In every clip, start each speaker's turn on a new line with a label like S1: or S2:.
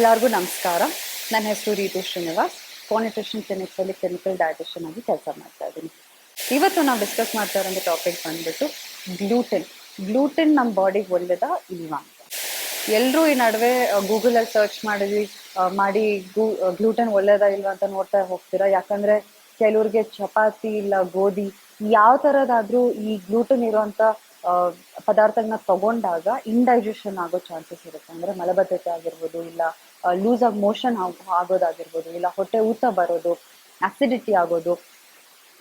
S1: ಎಲ್ಲರಿಗೂ ನಮಸ್ಕಾರ. ನನ್ನ ಹೆಸರು ರೀತು ಶ್ರೀನಿವಾಸ್. ಕೋನ್ಯೂಟ್ರಿಷನ್ ಕ್ಲಿನಿಕ್ಸಲ್ಲಿ ಕ್ಲಿನಿಕಲ್ ಡೈಜೆಷನ್ ಆಗಿ ಕೆಲಸ ಮಾಡ್ತಾ ಇದ್ದೀನಿ. ಇವತ್ತು ನಾವು ಡಿಸ್ಕಸ್ ಮಾಡ್ತಾ ಇರೋ ಟಾಪಿಕ್ ಬಂದ್ಬಿಟ್ಟು ಗ್ಲೂಟೆನ್ ಗ್ಲೂಟೆನ್ ನಮ್ಮ ಬಾಡಿಗೆ ಒಳ್ಳೇದಾ ಇಲ್ವಾ ಎಲ್ಲರೂ ಈ ನಡುವೆ ಗೂಗಲಲ್ಲಿ ಸರ್ಚ್ ಮಾಡಿದ್ವಿ. ಮಾಡಿ ಗೂ ಗ್ಲೂಟೆನ್ ಒಳ್ಳೇದಾ ಇಲ್ವಾ ಅಂತ ನೋಡ್ತಾ ಹೋಗ್ತೀರಾ? ಯಾಕಂದ್ರೆ ಕೆಲವ್ರಿಗೆ ಚಪಾತಿ ಇಲ್ಲ, ಗೋಧಿ, ಯಾವ ಥರದಾದ್ರೂ ಈ ಗ್ಲೂಟೆನ್ ಇರುವಂತ ಪದಾರ್ಥಗಳನ್ನ ತಗೊಂಡಾಗ ಇಂಡೈಜೆಷನ್ ಆಗೋ ಚಾನ್ಸಸ್ ಇರುತ್ತೆ. ಅಂದ್ರೆ ಮಲಬದ್ಧತೆ ಆಗಿರ್ಬೋದು, ಇಲ್ಲ ಲೂಸ್ ಆಗಿ ಮೋಷನ್ ಆಗೋದಾಗಿರ್ಬೋದು, ಇಲ್ಲ ಹೊಟ್ಟೆ ಊತ ಬರೋದು ಅಸಿಡಿಟಿ ಆಗೋದು,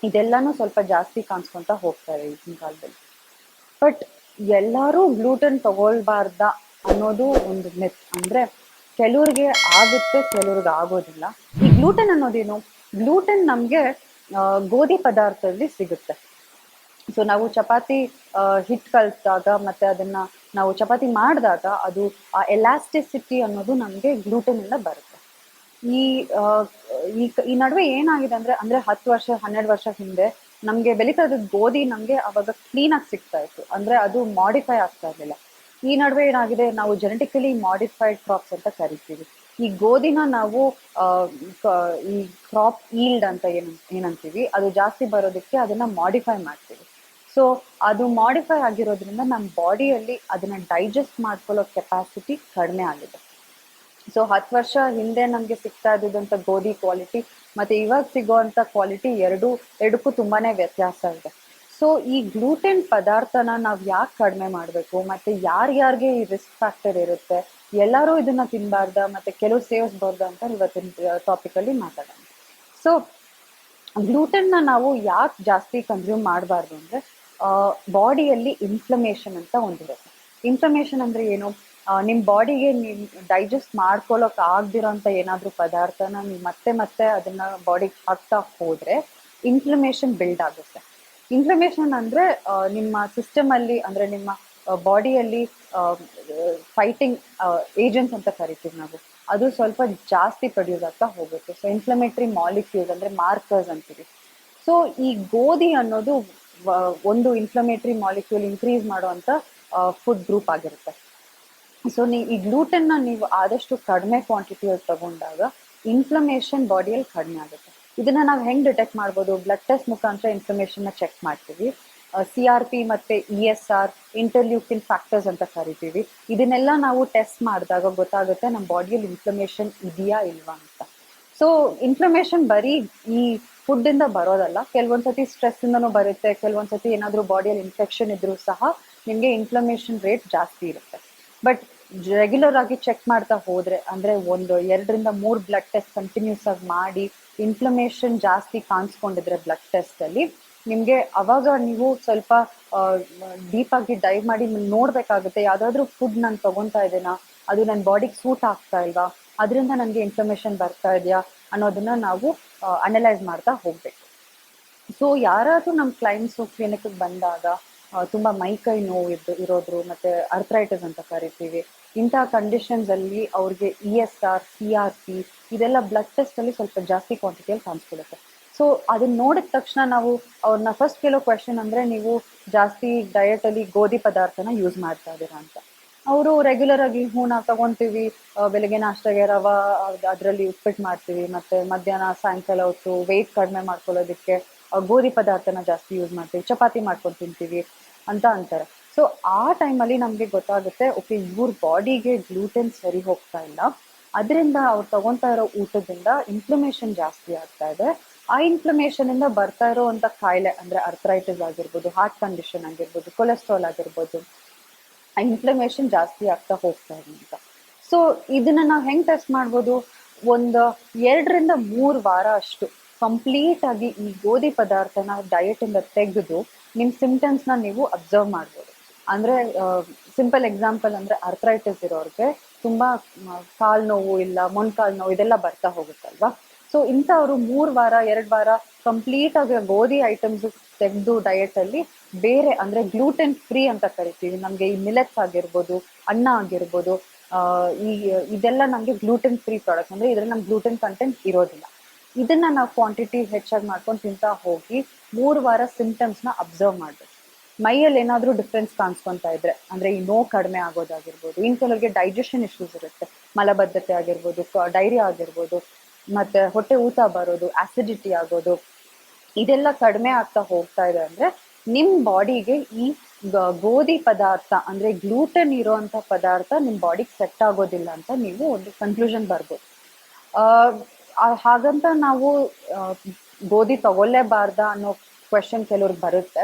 S1: ಇದೆಲ್ಲಾನು ಸ್ವಲ್ಪ ಜಾಸ್ತಿ ಕಾಣಿಸ್ಕೊಂತ ಹೋಗ್ತಾರೆ ಈಗಿನ ಕಾಲದಲ್ಲಿ. ಬಟ್ ಎಲ್ಲರೂ ಗ್ಲೂಟನ್ ತಗೊಳ್ಬಾರ್ದ ಅನ್ನೋದು ಒಂದು ಮಿತ್ ಅಂದ್ರೆ ಕೆಲವ್ರಿಗೆ ಆಗುತ್ತೆ, ಕೆಲವ್ರಿಗೆ ಆಗೋದಿಲ್ಲ. ಈ ಗ್ಲೂಟನ್ ಅನ್ನೋದೇನು? ಗ್ಲೂಟನ್ ನಮ್ಗೆ ಗೋಧಿ ಪದಾರ್ಥದಲ್ಲಿ ಸಿಗುತ್ತೆ. ಸೊ ನಾವು ಚಪಾತಿ ಹಿಟ್ ಕಲ್ತಾಗ ಮತ್ತೆ ಅದನ್ನ ನಾವು ಚಪಾತಿ ಮಾಡಿದಾಗ ಅದು ಆ ಎಲಾಸ್ಟಿಸಿಟಿ ಅನ್ನೋದು ನಮಗೆ ಗ್ಲೂಟನ್ ಇಂದ ಬರುತ್ತೆ. ಈ ಈ ನಡುವೆ ಏನಾಗಿದೆ ಅಂದ್ರೆ ಅಂದ್ರೆ ಹತ್ತು ವರ್ಷ, ಹನ್ನೆರಡು ವರ್ಷ ಹಿಂದೆ ನಮ್ಗೆ ಬೆಳೀತಾ ಇದ್ದ ಗೋಧಿ ನಮ್ಗೆ ಅವಾಗ ಕ್ಲೀನ್ ಆಗಿ ಸಿಗ್ತಾ ಇತ್ತು. ಅಂದ್ರೆ ಅದು ಮಾಡಿಫೈ ಆಗ್ತಾ ಇರ್ಲಿಲ್ಲ. ಈ ನಡುವೆ ಏನಾಗಿದೆ, ನಾವು ಜೆನೆಟಿಕಲಿ ಮಾಡಿಫೈಡ್ ಕ್ರಾಪ್ಸ್ ಅಂತ ಕರಿತೀವಿ. ಈ ಗೋಧಿನ ನಾವು ಈ ಕ್ರಾಪ್ ಈಲ್ಡ್ ಅಂತ ಏನ್, ಏನಂತೀವಿ, ಅದು ಜಾಸ್ತಿ ಬರೋದಕ್ಕೆ ಅದನ್ನ ಮಾಡಿಫೈ ಮಾಡ್ತೀವಿ. ಸೊ ಅದು ಮಾಡಿಫೈ ಆಗಿರೋದ್ರಿಂದ ನಮ್ಮ ಬಾಡಿಯಲ್ಲಿ ಅದನ್ನ ಡೈಜೆಸ್ಟ್ ಮಾಡ್ಕೊಳ್ಳೋ ಕೆಪಾಸಿಟಿ ಕಡಿಮೆ ಆಗಿದೆ. ಸೊ ಹತ್ತು ವರ್ಷ ಹಿಂದೆ ನಮಗೆ ಸಿಗ್ತಾ ಇದ್ದಂತ ಗೋಧಿ ಕ್ವಾಲಿಟಿ ಮತ್ತೆ ಇವಾಗ ಸಿಗೋಂತ ಕ್ವಾಲಿಟಿ ಎರಡು, ಎರಡಕ್ಕೂ ತುಂಬಾನೇ ವ್ಯತ್ಯಾಸ ಇದೆ. ಸೊ ಈ ಗ್ಲೂಟೆನ್ ಪದಾರ್ಥನ ನಾವು ಯಾಕೆ ಕಡಿಮೆ ಮಾಡಬೇಕು? ಮತ್ತೆ ಯಾರ್ಯಾರಿಗೆ ಈ ರಿಸ್ಕ್ ಫ್ಯಾಕ್ಟರ್ ಇರುತ್ತೆ? ಎಲ್ಲರೂ ಇದನ್ನ ತಿನ್ನಬಾರ್ದ ಮತ್ತೆ ಕೆಲವು ಸೇವಿಸ್ಬಾರ್ದ ಅಂತ ಇವತ್ತಿನ ಟಾಪಿಕ್ ಅಲ್ಲಿ ಮಾತಾಡೋಣ. ಸೊ ಗ್ಲೂಟೆನ್ನ ನಾವು ಯಾಕೆ ಜಾಸ್ತಿ ಕನ್ಸ್ಯೂಮ್ ಮಾಡಬಾರ್ದು ಅಂದ್ರೆ ಬಾಡಿಯಲ್ಲಿ ಇನ್ಫ್ಲಮೇಷನ್ ಅಂತ ಒಂದಿರುತ್ತೆ ಇನ್ಫ್ಲಮೇಷನ್ ಅಂದ್ರೆ ಏನು? ನಿಮ್ಮ ನಿಮ್ ಬಾಡಿಗೆ ನೀವು ಡೈಜೆಸ್ಟ್ ಮಾಡ್ಕೊಳ್ಳೋಕ್ ಆಗ್ದಿರೋಂಥ ಏನಾದ್ರೂ ಪದಾರ್ಥನ ನೀವು ಮತ್ತೆ ಮತ್ತೆ ಅದನ್ನ ಬಾಡಿಗೆ ಹಾಕ್ತಾ ಹೋದ್ರೆ ಇನ್ಫ್ಲಮೇಷನ್ ಬಿಲ್ಡ್ ಆಗುತ್ತೆ. ಇನ್ಫ್ಲಮೇಷನ್ ಅಂದ್ರೆ ನಿಮ್ಮ ಸಿಸ್ಟಮ್ ಅಲ್ಲಿ ಅಂದ್ರೆ ನಿಮ್ಮ ಬಾಡಿಯಲ್ಲಿ ಫೈಟಿಂಗ್ ಏಜೆಂಟ್ಸ್ ಅಂತ ಕರಿತೀವಿ ನಾವು. ಅದು ಸ್ವಲ್ಪ ಜಾಸ್ತಿ ಪ್ರೊಡ್ಯೂಸ್ ಆಗ್ತಾ ಹೋಗುತ್ತೆ. ಸೊ ಇನ್ಫ್ಲಮೇಟರಿ ಮಾಲಿಕ್ಯೂಲ್ಸ್ ಅಂದ್ರೆ ಮಾರ್ಕರ್ಸ್ ಅಂತೀವಿ. ಸೊ ಈ ಗೋಧಿ ಅನ್ನೋದು ಒಂದು ಇನ್ಫ್ಲಮೇಟರಿ ಮಾಲಿಕ್ಯೂಲ್ ಇನ್ಕ್ರೀಸ್ ಮಾಡುವಂತ ಫುಡ್ ಗ್ರೂಪ್ ಆಗಿರುತ್ತೆ. ಸೊ ನೀ, ಈ ಗ್ಲೂಟೆನ್ನ ನೀವು ಆದಷ್ಟು ಕಡಿಮೆ ಕ್ವಾಂಟಿಟಿಯಲ್ಲಿ ತಗೊಂಡಾಗ ಇನ್ಫ್ಲಮೇಷನ್ ಬಾಡಿಯಲ್ಲಿ ಕಡಿಮೆ ಆಗುತ್ತೆ. ಇದನ್ನ ನಾವು ಹೆಂಗ್ ಡಿಟೆಕ್ಟ್ ಮಾಡ್ಬೋದು? ಬ್ಲಡ್ ಟೆಸ್ಟ್ ಮುಖಾಂತರ ನ ಚೆಕ್ ಮಾಡ್ತೀವಿ. ಸಿ ಆರ್ ಪಿ ಮತ್ತೆ E S R interleukin factors ಅಂತ ಕರಿತೀವಿ. ಇದನ್ನೆಲ್ಲ ನಾವು ಟೆಸ್ಟ್ ಮಾಡಿದಾಗ ಗೊತ್ತಾಗುತ್ತೆ ನಮ್ಮ ಬಾಡಿಯಲ್ಲಿ ಇನ್ಫ್ಲಮೇಷನ್ ಇದೆಯಾ ಇಲ್ವಾ ಅಂತ. ಸೊ ಇನ್ಫ್ಲಮೇಷನ್ ಬರೀ ಈ ಫುಡ್ ಇಂದ ಬರೋದಲ್ಲ. ಕೆಲವೊಂದ್ಸತಿ ಸ್ಟ್ರೆಸ್ ಇಂದನೂ ಬರುತ್ತೆ. ಕೆಲವೊಂದ್ಸತಿ ಏನಾದ್ರೂ ಬಾಡಿಯಲ್ಲಿ ಇನ್ಫೆಕ್ಷನ್ ಇದ್ರೂ ಸಹ ನಿಮ್ಗೆ ಇನ್ಫ್ಲಮೇಷನ್ ರೇಟ್ ಜಾಸ್ತಿ ಇರುತ್ತೆ. ಬಟ್ ರೆಗ್ಯುಲರ್ ಆಗಿ ಚೆಕ್ ಮಾಡ್ತಾ ಹೋದ್ರೆ, ಅಂದ್ರೆ ಒಂದು ಎರಡರಿಂದ ಮೂರು ಬ್ಲಡ್ ಟೆಸ್ಟ್ ಕಂಟಿನ್ಯೂಸ್ ಆಗಿ ಮಾಡಿ ಇನ್ಫ್ಲಮೇಷನ್ ಜಾಸ್ತಿ ಕಾಣಿಸ್ಕೊಂಡಿದ್ರೆ ಬ್ಲಡ್ ಟೆಸ್ಟ್ ಅಲ್ಲಿ, ನಿಮ್ಗೆ ಅವಾಗ ನೀವು ಸ್ವಲ್ಪ ಡೀಪ್ ಆಗಿ ಡೈವ್ ಮಾಡಿ ನೋಡ್ಬೇಕಾಗುತ್ತೆ. ಯಾವ್ದಾದ್ರು ಫುಡ್ ನಾನು ತಗೊತಾ ಇದ್ದೇನಾ? ಅದು ನನ್ನ ಬಾಡಿಗೆ ಸೂಟ್ ಆಗ್ತಾ ಇಲ್ವಾ? ಅದರಿಂದ ನನಗೆ ಇನ್ಫ್ಲಮೇಷನ್ ಬರ್ತಾ ಇದೆಯಾ ಅನ್ನೋದನ್ನ ನಾವು ಅನಲೈಸ್ ಮಾಡ್ತಾ ಹೋಗ್ಬೇಕು. ಸೊ ಯಾರಾದ್ರೂ ನಮ್ಮ ಕ್ಲೈಂಟ್ಸು ಕ್ಲಿನಿಕ್ಗೆ ಬಂದಾಗ ತುಂಬ ಮೈಕೈ ನೋವು ಇದ್ದು ಇರೋದ್ರು ಮತ್ತೆ ಅರ್ಥ್ರೈಟಿಸ್ ಅಂತ ಕರಿತೀವಿ ಇಂತಹ ಕಂಡೀಷನ್ಸ್ ಅಲ್ಲಿ ಅವ್ರಿಗೆ E S R C R P ಇದೆಲ್ಲ ಬ್ಲಡ್ ಟೆಸ್ಟ್ ಅಲ್ಲಿ ಸ್ವಲ್ಪ ಜಾಸ್ತಿ ಕ್ವಾಂಟಿಟಿಯಲ್ಲಿ ಕಾಣಿಸ್ಕೊಡುತ್ತೆ ಸೊ ಅದನ್ನ ನೋಡಿದ ತಕ್ಷಣ ನಾವು ಅವ್ರನ್ನ ಫಸ್ಟ್ ಕೇಳೋ ಕ್ವೆಶನ್ ಅಂದ್ರೆ, ನೀವು ಜಾಸ್ತಿ ಡಯಟ್ ಅಲ್ಲಿ ಗೋಧಿ ಪದಾರ್ಥನ ಯೂಸ್ ಮಾಡ್ತಾ ಇದ್ದೀರಾ ಅಂತ. ಅವರು ರೆಗ್ಯುಲರ್ ಆಗಿ ಹೂ ನಾವು ತಗೊಂತೀವಿ ಬೆಳಿಗ್ಗೆ ನಾಷ್ಟಾಗೆ ರವ ಅದರಲ್ಲಿ ಉಪ್ಪಿಟ್ಟು ಮಾಡ್ತೀವಿ. ಮತ್ತೆ ಮಧ್ಯಾಹ್ನ, ಸಾಯಂಕಾಲ ಹೊತ್ತು ವೆಯ್ಟ್ ಕಡಿಮೆ ಮಾಡ್ಕೊಳ್ಳೋದಕ್ಕೆ ಗೋಧಿ ಪದಾರ್ಥನ ಜಾಸ್ತಿ ಯೂಸ್ ಮಾಡ್ತೀವಿ. ಚಪಾತಿ ಮಾಡ್ಕೊಂಡು ತಿಂತೀವಿ ಅಂತ ಅಂತಾರೆ. ಸೊ ಆ ಟೈಮಲ್ಲಿ ನಮಗೆ ಗೊತ್ತಾಗುತ್ತೆ ಓಕೆ ಇವ್ರ ಬಾಡಿಗೆ ಗ್ಲೂಟೆನ್ ಸರಿ ಹೋಗ್ತಾ ಇಲ್ಲ. ಅದರಿಂದ ಅವ್ರು ತಗೊತಾ ಇರೋ ಊಟದಿಂದ ಇನ್ಫ್ಲಮೇಷನ್ ಜಾಸ್ತಿ ಆಗ್ತಾ ಇದೆ. ಆ ಇನ್ಫ್ಲಮೇಷನ್ ಇಂದ ಬರ್ತಾ ಇರೋಂಥ ಕಾಯಿಲೆ, ಅಂದ್ರೆ ಅರ್ಥರೈಟಿಸ್ ಆಗಿರ್ಬೋದು ಹಾರ್ಟ್ ಕಂಡೀಷನ್ ಆಗಿರ್ಬೋದು ಕೊಲೆಸ್ಟ್ರಾಲ್ ಆಗಿರ್ಬೋದು ಆ ಜಾಸ್ತಿ ಆಗ್ತಾ ಹೋಗ್ತಾ ಇದೆ ಅಂತ. ಸೊ ಇದನ್ನ ನಾವು ಹೆಂಗ್ ಟೆಸ್ಟ್ ಮಾಡ್ಬೋದು? ಒಂದು ಎರಡರಿಂದ ಮೂರು ವಾರ ಅಷ್ಟು ಕಂಪ್ಲೀಟ್ ಆಗಿ ಈ ಗೋಧಿ ಪದಾರ್ಥನ ಡಯಟ್ ಇಂದ ತೆಗೆದು ನಿಮ್ ಸಿಂಪ್ಟಮ್ಸ್ನ ನೀವು ಅಬ್ಸರ್ವ್ ಮಾಡ್ಬೋದು. ಅಂದ್ರೆ ಸಿಂಪಲ್ ಎಕ್ಸಾಂಪಲ್ ಅಂದ್ರೆ ಅರ್ಥರೈಟಿಸ್ ಇರೋರ್ಗೆ ತುಂಬಾ ಕಾಲ್ ನೋವು ಇಲ್ಲ, ಮೊಣಕಾಲು ನೋವು ಇದೆಲ್ಲ ಬರ್ತಾ ಹೋಗುತ್ತಲ್ವಾ? ಸೊ ಇಂಥವ್ರು ಮೂರ್ ವಾರ, ಎರಡ್ ವಾರ ಕಂಪ್ಲೀಟ್ ಆಗಿ ಗೋಧಿ ಐಟಮ್ಸ್ ತೆಗೆದು ಡಯಟ್ ಅಲ್ಲಿ ಬೇರೆ ಅಂದ್ರೆ ಗ್ಲೂಟೆನ್ ಫ್ರೀ ಅಂತ ಕರಿತೀವಿ. ನಮ್ಗೆ ಈ ಮಿಲೆಟ್ಸ್ ಆಗಿರ್ಬೋದು, ಅನ್ನ ಆಗಿರ್ಬೋದು ಈ, ಇದೆಲ್ಲ ನಮ್ಗೆ ಗ್ಲೂಟೆನ್ ಫ್ರೀ ಪ್ರಾಡಕ್ಟ್ ಅಂದ್ರೆ ಇದ್ರಲ್ಲಿ ನಮ್ಗೆ ಗ್ಲೂಟೆನ್ ಕಂಟೆಂಟ್ ಇರೋದಿಲ್ಲ. ಇದನ್ನ ನಾವು ಕ್ವಾಂಟಿಟಿ ಹೆಚ್ಚಾಗಿ ಮಾಡ್ಕೊಂಡು ತಿಂತಾ ಹೋಗಿ ಮೂರು ವಾರ ಸಿಂಪ್ಟಮ್ಸ್ನ ಅಬ್ಸರ್ವ್ ಮಾಡ್ಬೇಕು. ಮೈಯಲ್ಲಿ ಏನಾದರೂ ಡಿಫ್ರೆನ್ಸ್ ಕಾಣಿಸ್ಕೊಂತಾ ಇದ್ರೆ, ಅಂದ್ರೆ ಈ ನೋವು ಕಡಿಮೆ ಆಗೋದಾಗಿರ್ಬೋದು, ಇನ್ ಕೆಲವರಿಗೆ ಡೈಜೆಷನ್ ಇಶ್ಯೂಸ್ ಇರುತ್ತೆ. ಮಲಬದ್ಧತೆ ಆಗಿರ್ಬೋದು ಡೈರಿಯಾ ಆಗಿರ್ಬೋದು, ಮತ್ತೆ ಹೊಟ್ಟೆ ಊತ ಬರೋದು ಆಸಿಡಿಟಿ ಆಗೋದು ಇದೆಲ್ಲ ಕಡಿಮೆ ಆಗ್ತಾ ಹೋಗ್ತಾ ಇದೆ ಅಂದ್ರೆ ನಿಮ್ ಬಾಡಿಗೆ ಈ ಗೋಧಿ ಪದಾರ್ಥ, ಅಂದ್ರೆ ಗ್ಲೂಟನ್ ಇರುವಂತ ಪದಾರ್ಥ ನಿಮ್ ಬಾಡಿಗೆ ಸೆಟ್ ಆಗೋದಿಲ್ಲ ಅಂತ ನೀವು ಒಂದು ಕನ್ಕ್ಲೂಷನ್ ಬರ್ಬೋದು. ಹಾಗಂತ ನಾವು ಗೋಧಿ ತಗೊಳ್ಳೇಬಾರ್ದ ಅನ್ನೋ ಕ್ವೆಶನ್ ಕೆಲವ್ರಿಗೆ ಬರುತ್ತೆ.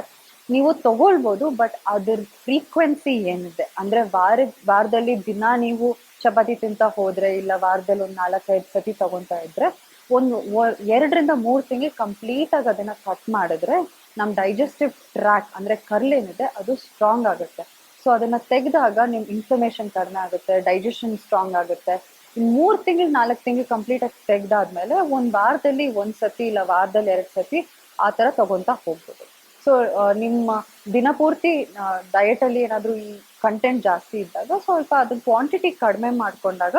S1: ನೀವು ತಗೊಳ್ಬೋದು ಬಟ್ ಅದ್ರ ಫ್ರೀಕ್ವೆನ್ಸಿ ಏನಿದೆ? ಅಂದ್ರೆ ವಾರ, ವಾರದಲ್ಲಿ ದಿನ ನೀವು ಚಪಾತಿ ತಿಂತ ಹೋದ್ರೆ, ಇಲ್ಲ ವಾರದಲ್ಲಿ ಒಂದು ನಾಲ್ಕೈದು ಸತಿ ತಗೊಂತಾ ಇದ್ರೆ ಒಂದು ಎರಡರಿಂದ ಮೂರು ತಿಂಗಳು ಕಂಪ್ಲೀಟ್ ಆಗಿ ಅದನ್ನ ಕಟ್ ಮಾಡಿದ್ರೆ ನಮ್ಮ ಡೈಜೆಸ್ಟಿವ್ ಟ್ರ್ಯಾಕ್ ಅಂದ್ರೆ ಕರ್ಲೇನಿದೆ ಅದು ಸ್ಟ್ರಾಂಗ್ ಆಗುತ್ತೆ. ಸೊ ಅದನ್ನ ತೆಗೆದಾಗ ನಿಮ್ ಇನ್ಫ್ಲಮೇಷನ್ ಕಡಿಮೆ ಆಗುತ್ತೆ ಡೈಜೆಷನ್ ಸ್ಟ್ರಾಂಗ್ ಆಗುತ್ತೆ. ಮೂರು ತಿಂಗಳು, ನಾಲ್ಕು ತಿಂಗಳು ಕಂಪ್ಲೀಟ್ ಆಗಿ ತೆಗ್ದಾದ್ಮೇಲೆ ಒಂದ್ ವಾರದಲ್ಲಿ ಒಂದ್ ಸತಿ ಇಲ್ಲ ವಾರದಲ್ಲಿ ಎರಡ್ ಸತಿ ಆ ತರ ತಗೊಂತಾ ಹೋಗ್ಬೋದು. ಸೊ ನಿಮ್ಮ ದಿನಪೂರ್ತಿ ಡಯಟ್ ಅಲ್ಲಿ ಏನಾದ್ರೂ ಈ ಕಂಟೆಂಟ್ ಜಾಸ್ತಿ ಇದ್ದಾಗ ಸ್ವಲ್ಪ ಅದ್ರ ಕ್ವಾಂಟಿಟಿ ಕಡಿಮೆ ಮಾಡ್ಕೊಂಡಾಗ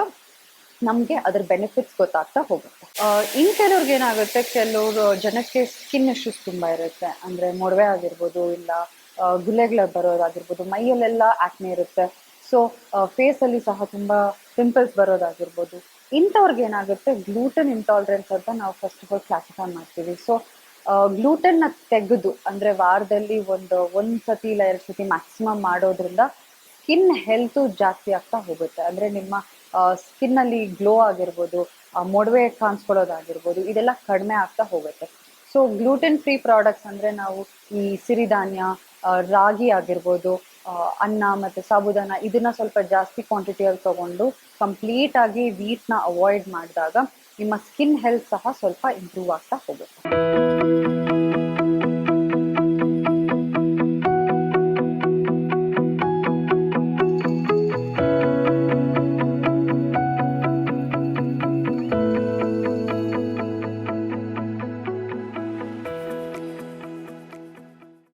S1: ನಮ್ಗೆ ಅದ್ರ ಬೆನಿಫಿಟ್ಸ್ ಗೊತ್ತಾಗ್ತಾ ಹೋಗುತ್ತೆ. ಇನ್ ಕೆಲವ್ರಿಗೆ ಏನಾಗುತ್ತೆ? ಕೆಲವರು ಜನಕ್ಕೆ ಸ್ಕಿನ್ ಇಶ್ಯೂಸ್ ತುಂಬಾ ಇರುತ್ತೆ. ಅಂದ್ರೆ ಮೊಡವೆ ಆಗಿರ್ಬೋದು ಇಲ್ಲ ಗುಲೆಗಳ ಬರೋದಾಗಿರ್ಬೋದು, ಮೈಯಲ್ಲೆಲ್ಲ ಆಕ್ನೆ ಇರುತ್ತೆ. ಸೊ ಅಲ್ಲಿ ಸಹ ತುಂಬಾ ಪಿಂಪಲ್ಸ್ ಬರೋದಾಗಿರ್ಬೋದು. ಇಂಥವ್ರಿಗೆ ಏನಾಗುತ್ತೆ? ಗ್ಲೂಟನ್ ಇಂಟಾಲರೆನ್ಸ್ ಅಂತ ನಾವು ಫಸ್ಟ್ ಆಫ್ ಆಲ್ ಕ್ಲಾಸಿಫೈ ಮಾಡ್ತೀವಿ. ಸೊ ಗ್ಲೂಟನ್ನ ತೆಗೆದು, ಅಂದ್ರೆ ವಾರದಲ್ಲಿ ಒಂದು ಒಂದು ಸತಿ ಇಲ್ಲ, ಎರಡು ಸತಿ ಮ್ಯಾಕ್ಸಿಮಮ್ ಮಾಡೋದ್ರಿಂದ ಸ್ಕಿನ್ ಹೆಲ್ತು ಜಾಸ್ತಿ ಆಗ್ತಾ ಹೋಗುತ್ತೆ. ಅಂದ್ರೆ ನಿಮ್ಮ ಸ್ಕಿನ್ ಅಲ್ಲಿ ಗ್ಲೋ ಆಗಿರ್ಬೋದು ಮೊಡವೆ ಕಾಣಿಸ್ಕೊಳ್ಳೋದಾಗಿರ್ಬೋದು, ಇದೆಲ್ಲ ಕಡಿಮೆ ಆಗ್ತಾ ಹೋಗುತ್ತೆ. ಸೊ ಗ್ಲೂಟೆನ್ ಫ್ರೀ ಪ್ರಾಡಕ್ಟ್ಸ್ ಅಂದ್ರೆ ನಾವು ಈ ಸಿರಿಧಾನ್ಯ ರಾಗಿ ಆಗಿರ್ಬೋದು ಅನ್ನ ಮತ್ತೆ ಸಾಬುದಾನ ಇದನ್ನ ಸ್ವಲ್ಪ ಜಾಸ್ತಿ ಕ್ವಾಂಟಿಟಿಯಲ್ಲಿ ತಗೊಂಡು ಕಂಪ್ಲೀಟ್ ಆಗಿ ವೀಟ್ನ ಅವಾಯ್ಡ್ ಮಾಡಿದಾಗ ನಿಮ್ಮ ಸ್ಕಿನ್ ಹೆಲ್ತ್ ಸಹ ಸ್ವಲ್ಪ ಇಂಪ್ರೂವ್ ಆಗ್ತಾ ಹೋಗುತ್ತೆ.